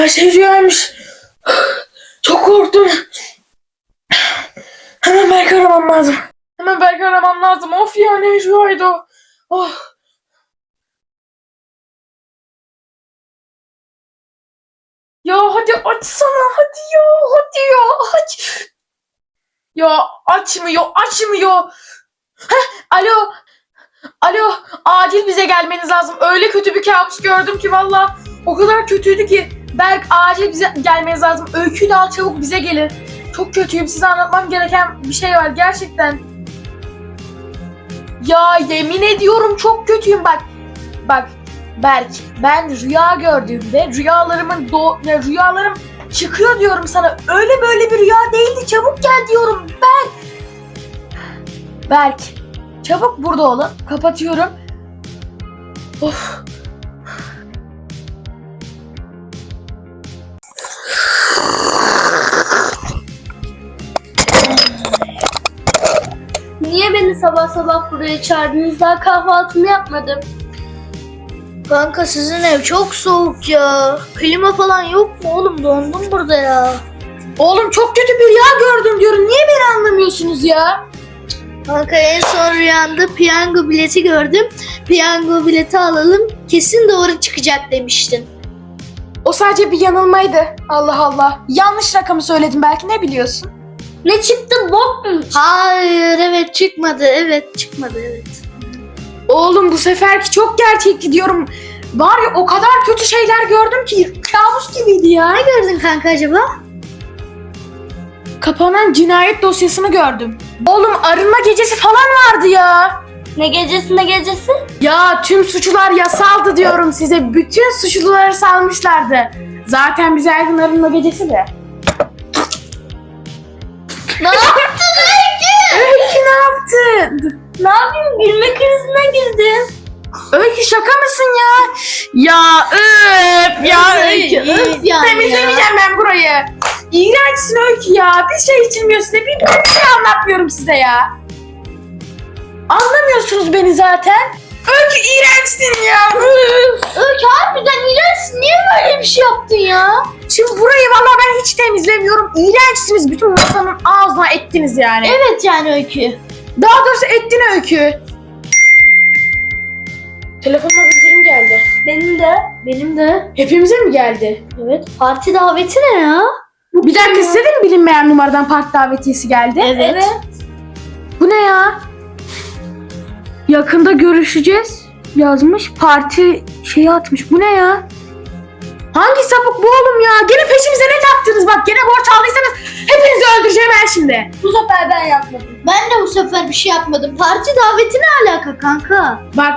Her şey rüyaymış. Çok korktum. Hemen Berk'i aramam lazım. Hemen Berk'i aramam lazım. Of ya ne rüyaydı o. Oh. Ya hadi açsana hadi ya hadi ya aç. Ya açmıyor açmıyor. Heh, alo Alo, acil bize gelmeniz lazım. Öyle kötü bir kabus gördüm ki valla. O kadar kötüydü ki. Berk acil bize gelmeniz lazım. Öyküyü de al çabuk bize gelin. Çok kötüyüm. Size anlatmam gereken bir şey var gerçekten. Ya yemin ediyorum çok kötüyüm bak. Bak Berk ben rüya gördüğümde rüyalarımın do ya rüyalarım çıkıyor diyorum sana. Öyle böyle bir rüya değildi. Çabuk gel diyorum. Berk. Berk. Çabuk burada olun. Kapatıyorum. Of. Sabah sabah buraya çağırdınız? Daha kahvaltımı yapmadım. Kanka sizin ev çok soğuk ya. Klima falan yok mu oğlum? Dondum burada ya. Oğlum çok kötü bir rüya gördüm diyorum. Niye beni anlamıyorsunuz ya? Kanka en son rüyamda piyango bileti gördüm. Piyango bileti alalım. Kesin doğru çıkacak demiştin. O sadece bir yanılmaydı. Allah Allah. Yanlış rakamı söyledim belki ne biliyorsun? Ne çıktı? Bok mu? Hayır evet çıkmadı. Evet çıkmadı evet. Oğlum bu seferki çok gerçekti diyorum. Var ya o kadar kötü şeyler gördüm ki kabus gibiydi ya. Ne gördün kanka acaba? Kapanan cinayet dosyasını gördüm. Oğlum arınma gecesi falan vardı ya. Ne gecesi ne gecesi? Ya tüm suçlular yasaldı diyorum size. Bütün suçluları salmışlardı. Zaten bize her gün arınma gecesi de. Ne yaptın Öykü? Öykü ne yaptın? Ne yapayım? Gülme krizine girdim. Öykü şaka mısın ya? Ya öp ya Öykü, Öykü. öf yani Temizlemeyeceğim ben burayı. İğrençsin Öykü ya. Bir şey içilmiyor size. Bir, bir şey anlatmıyorum size ya. Anlamıyorsunuz beni zaten. Öykü iğrençsin ya. Öykü harbiden iğrençsin. Niye böyle bir şey yaptın ya? Şimdi burayı vallahi ben hiç temizlemiyorum. İğrençsiniz. Bütün masanın ağzına ettiniz yani. Evet yani Öykü. Daha doğrusu ettin Öykü. Telefonuma bildirim geldi. Benim de. Benim de. Hepimize mi geldi? Evet. Parti daveti ne ya? Bir dakika size de mi bilinmeyen numaradan parti davetiyesi geldi? Evet. Bu ne ya? Yakında görüşeceğiz. Yazmış parti şeyi atmış. Bu ne ya? Hangi sapık bu oğlum ya? Gene peşimize ne taktınız bak. Gene borç aldıysanız hepinizi öldüreceğim ben şimdi. Bu sefer ben yapmadım. Ben de bu sefer bir şey yapmadım. Parti daveti ne alaka kanka? Bak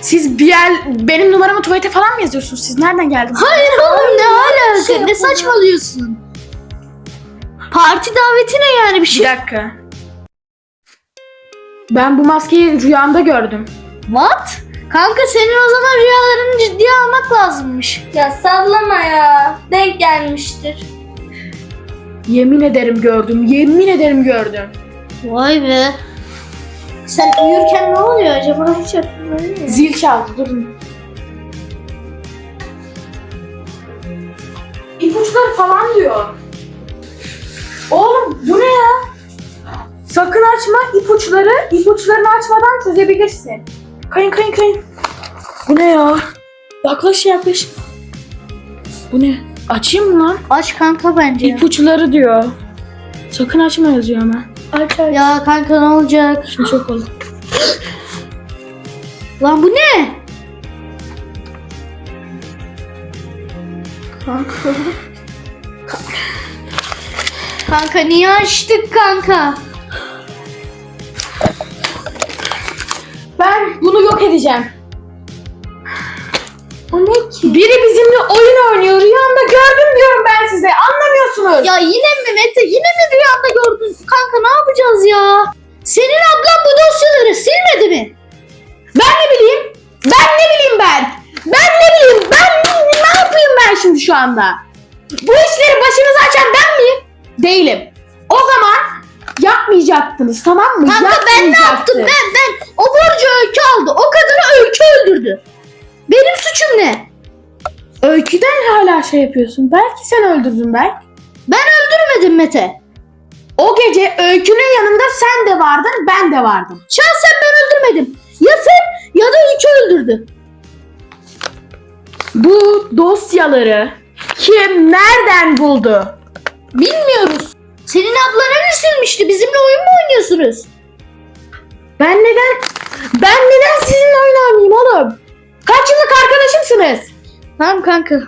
siz bir yer benim numaramı tuvalete falan mı yazıyorsunuz? Siz nereden geldiniz? Hayır oğlum ne alaka? şey ne saçmalıyorsun? Parti daveti ne yani bir Bir şey? dakika. Ben bu maskeyi rüyamda gördüm. What? Kanka senin o zaman rüyalarını ciddiye almak lazımmış. Ya sallama ya. Denk gelmiştir. Yemin ederim gördüm. Yemin ederim gördüm. Vay be. Sen uyurken ne oluyor acaba hiç mi? Zil çaldı durun. İpuçları falan diyor. Oğlum bu ne ya? Sakın açma ipuçları. İpuçlarını açmadan çözebilirsin. Kayın kayın kayın. Bu ne ya? Yaklaş yaklaş. Bu ne? Açayım mı lan? Aç kanka bence. İpuçları diyor. Sakın açma yazıyor ama. Aç aç. Ya kanka ne olacak? Şimdi çok olur. Lan bu ne? Kanka. Kanka niye açtık kanka? Bunu yok edeceğim. O ne ki? Biri bizimle oyun oynuyor. Rüyamda gördüm diyorum ben size. Anlamıyorsunuz. Ya yine mi Mete? Yine mi rüyanda gördün? Kanka ne yapacağız ya? Senin ablan bu dosyaları silmedi mi? Ben ne bileyim? Ben ne bileyim ben? Ben ne bileyim? Ben ne yapayım ben şimdi şu anda? Bu işleri başınıza açan ben miyim? Değilim. Yapmayacaktınız tamam mı? Kanka ben ne yaptım? Ben ben o borcu öykü aldı. O kadını öykü öldürdü. Benim suçum ne? Öyküden hala şey yapıyorsun. Belki sen öldürdün belki. Ben öldürmedim Mete. O gece Öykü'nün yanında sen de vardın, ben de vardım. Şahsen ben öldürmedim. Ya sen ya da Öykü öldürdü. Bu dosyaları kim nereden buldu? Bilmiyoruz. Senin ablan silmişti. Bizimle oyun mu oynuyorsunuz? Ben neden ben neden sizinle oyun oynayayım oğlum? Kaç yıllık arkadaşımsınız? Tamam kanka.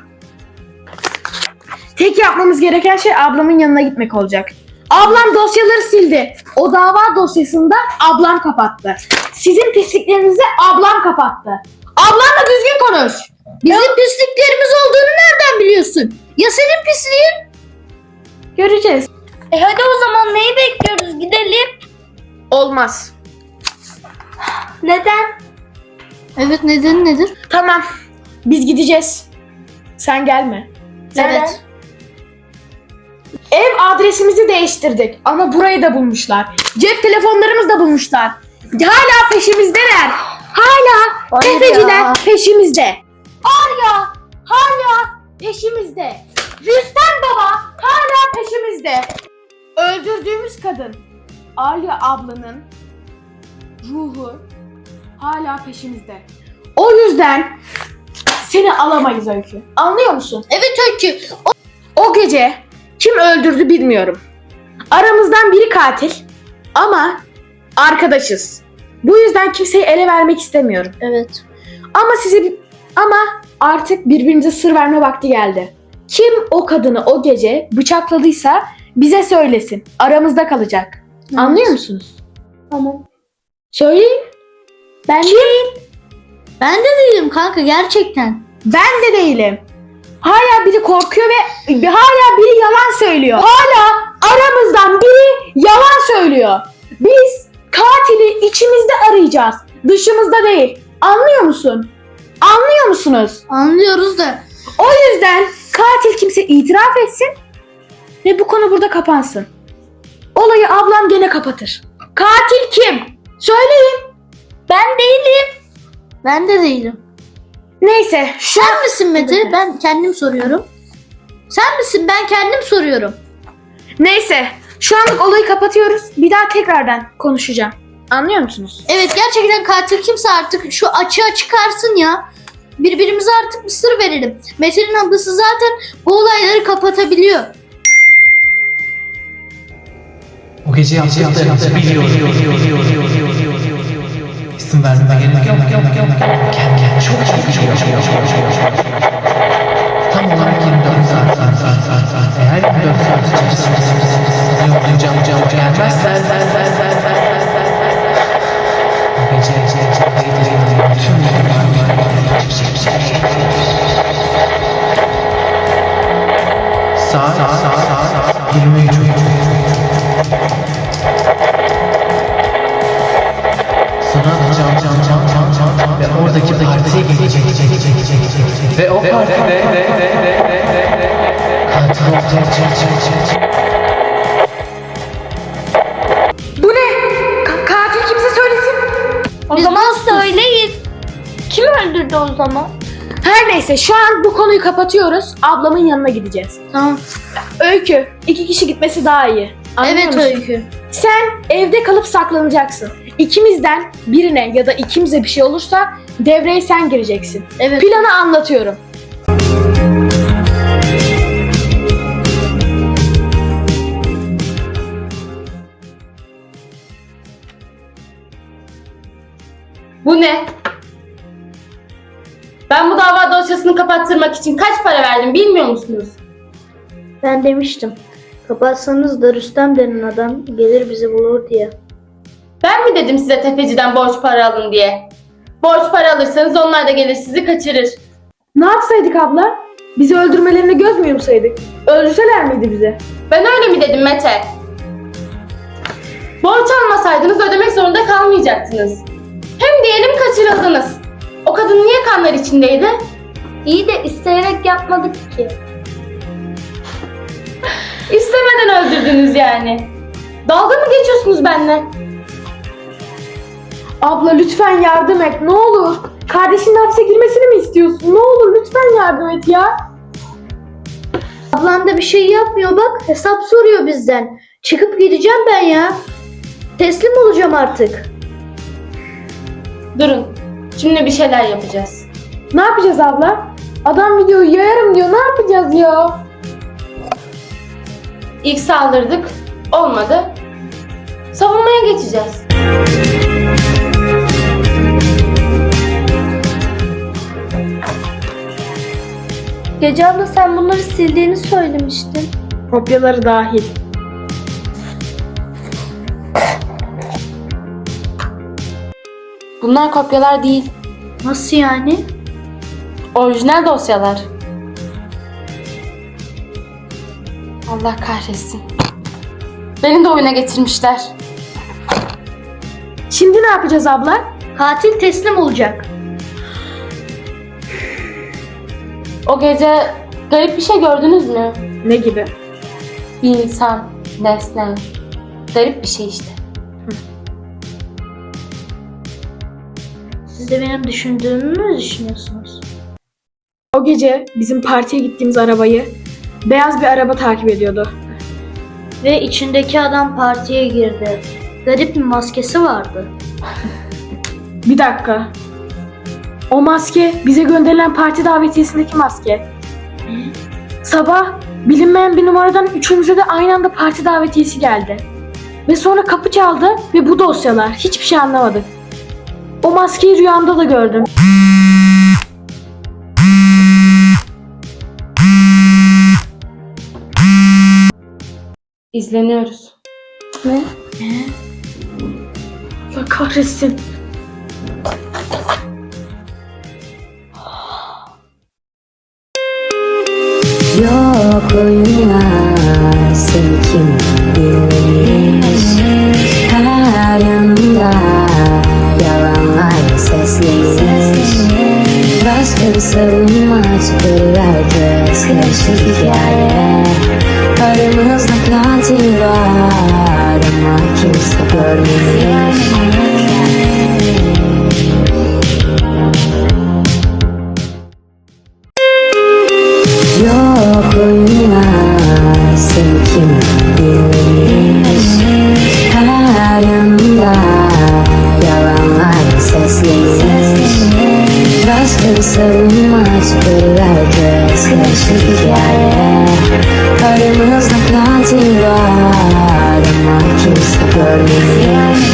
Tek yapmamız gereken şey ablamın yanına gitmek olacak. Ablam dosyaları sildi. O dava dosyasında ablam kapattı. Sizin pisliklerinizi ablam kapattı. Ablamla düzgün konuş. Bizim pisliklerimiz olduğunu nereden biliyorsun? Ya senin pisliğin? Göreceğiz. E hadi o zaman neyi bekliyoruz? Gidelim. Olmaz. Neden? Evet nedeni nedir? Tamam. Biz gideceğiz. Sen gelme. Evet. Ev adresimizi değiştirdik ama burayı da bulmuşlar. Cep telefonlarımızı da bulmuşlar. Hala peşimizdeler. Hala Hayır tefeciler ya. peşimizde. Arya hala peşimizde. Rüstem baba hala peşimizde. Öldürdüğümüz kadın Arya ablanın ruhu hala peşimizde. O yüzden seni alamayız Öykü. Anlıyor musun? Evet Öykü. O gece kim öldürdü bilmiyorum. Aramızdan biri katil ama arkadaşız. Bu yüzden kimseyi ele vermek istemiyorum. Evet. Ama size bir- ama artık birbirimize sır verme vakti geldi. Kim o kadını o gece bıçakladıysa bize söylesin. Aramızda kalacak. Anlıyor musunuz? Tamam. Söyleyin. Ben Kim? Ben de değilim kanka gerçekten. Ben de değilim. Hala biri korkuyor ve hala biri yalan söylüyor. Hala aramızdan biri yalan söylüyor. Biz katili içimizde arayacağız. Dışımızda değil. Anlıyor musun? Anlıyor musunuz? Anlıyoruz da. O yüzden katil kimse itiraf etsin ve bu konu burada kapansın. Olayı ablam gene kapatır. Katil kim? Söyleyin. Ben değilim. Ben de değilim. Neyse Sen misin Mete? Ben kendim soruyorum. Sen misin? Ben kendim soruyorum. Neyse şu anlık olayı kapatıyoruz. Bir daha tekrardan konuşacağım. Anlıyor musunuz? Evet gerçekten katil kimse artık şu açığa çıkarsın ya. Birbirimize artık bir sır verelim. Mete'nin ablası zaten bu olayları kapatabiliyor. Gece yaptıklarınızı biliyorum. İsim vermeme gerek yok. Kendimi çok iyi biliyorum. Tam olarak 24 saat, saat, saat, saat, saat. Eğer 24 saat içerisinde olacağım cam gelmezsen o gece kayıtlarımın tüm Saat, saat, saat, 23 Cam ve oradaki partiye gelecek ve o partide katil çıkacak. Bu ne? Ka- katil kimse söylesin. O Biz zaman söyleyin. Kim öldürdü o zaman? Her neyse şu an bu konuyu kapatıyoruz. Ablamın yanına gideceğiz. Tamam. Öykü, iki kişi gitmesi daha iyi. Anlıyor evet musun? Öykü. Sen evde kalıp saklanacaksın. İkimizden birine ya da ikimize bir şey olursa devreye sen gireceksin. Evet. Planı anlatıyorum. Bu ne? Ben bu dava dosyasını kapattırmak için kaç para verdim bilmiyor musunuz? Ben demiştim. Kapatsanız da Rüstem denen adam gelir bizi bulur diye. Ben mi dedim size tefeciden borç para alın diye? Borç para alırsanız onlar da gelir sizi kaçırır. Ne yapsaydık abla? Bizi öldürmelerine göz mü yumsaydık? Öldürseler miydi bizi? Ben öyle mi dedim Mete? Borç almasaydınız ödemek zorunda kalmayacaktınız. Hem diyelim kaçırıldınız. O kadın niye kanlar içindeydi? İyi de isteyerek yapmadık ki. İstemeden öldürdünüz yani. Dalga mı geçiyorsunuz benimle? Abla lütfen yardım et ne olur. Kardeşinin hapse girmesini mi istiyorsun? Ne olur lütfen yardım et ya. Ablan da bir şey yapmıyor bak hesap soruyor bizden. Çıkıp gideceğim ben ya. Teslim olacağım artık. Durun. Şimdi bir şeyler yapacağız. Ne yapacağız abla? Adam videoyu yayarım diyor. Ne yapacağız ya? İlk saldırdık. Olmadı. Savunmaya geçeceğiz. Gece abla sen bunları sildiğini söylemiştin. Kopyaları dahil. Bunlar kopyalar değil. Nasıl yani? Orijinal dosyalar. Allah kahretsin. Beni de oyuna getirmişler. Şimdi ne yapacağız abla? Katil teslim olacak. O gece garip bir şey gördünüz mü? Ne gibi? Bir insan, nesne. Garip bir şey işte. Siz de benim düşündüğümü mü düşünüyorsunuz? O gece bizim partiye gittiğimiz arabayı beyaz bir araba takip ediyordu. Ve içindeki adam partiye girdi. Garip bir maskesi vardı. Bir dakika. O maske bize gönderilen parti davetiyesindeki maske. Sabah bilinmeyen bir numaradan üçümüze de aynı anda parti davetiyesi geldi. Ve sonra kapı çaldı ve bu dosyalar. Hiçbir şey anlamadık. O maskeyi rüyamda da gördüm. İzleniyoruz. Allah kahretsin. Yokluğuna seni kim bilir Her yanımda yalanlar seslenir. Başka bir savunma çıkarır herkes karışık hikaye. Aramızda katil var ama kimse görmüyor so much, but I guess that she got it. But it must have gone too far. The monkeys are burning.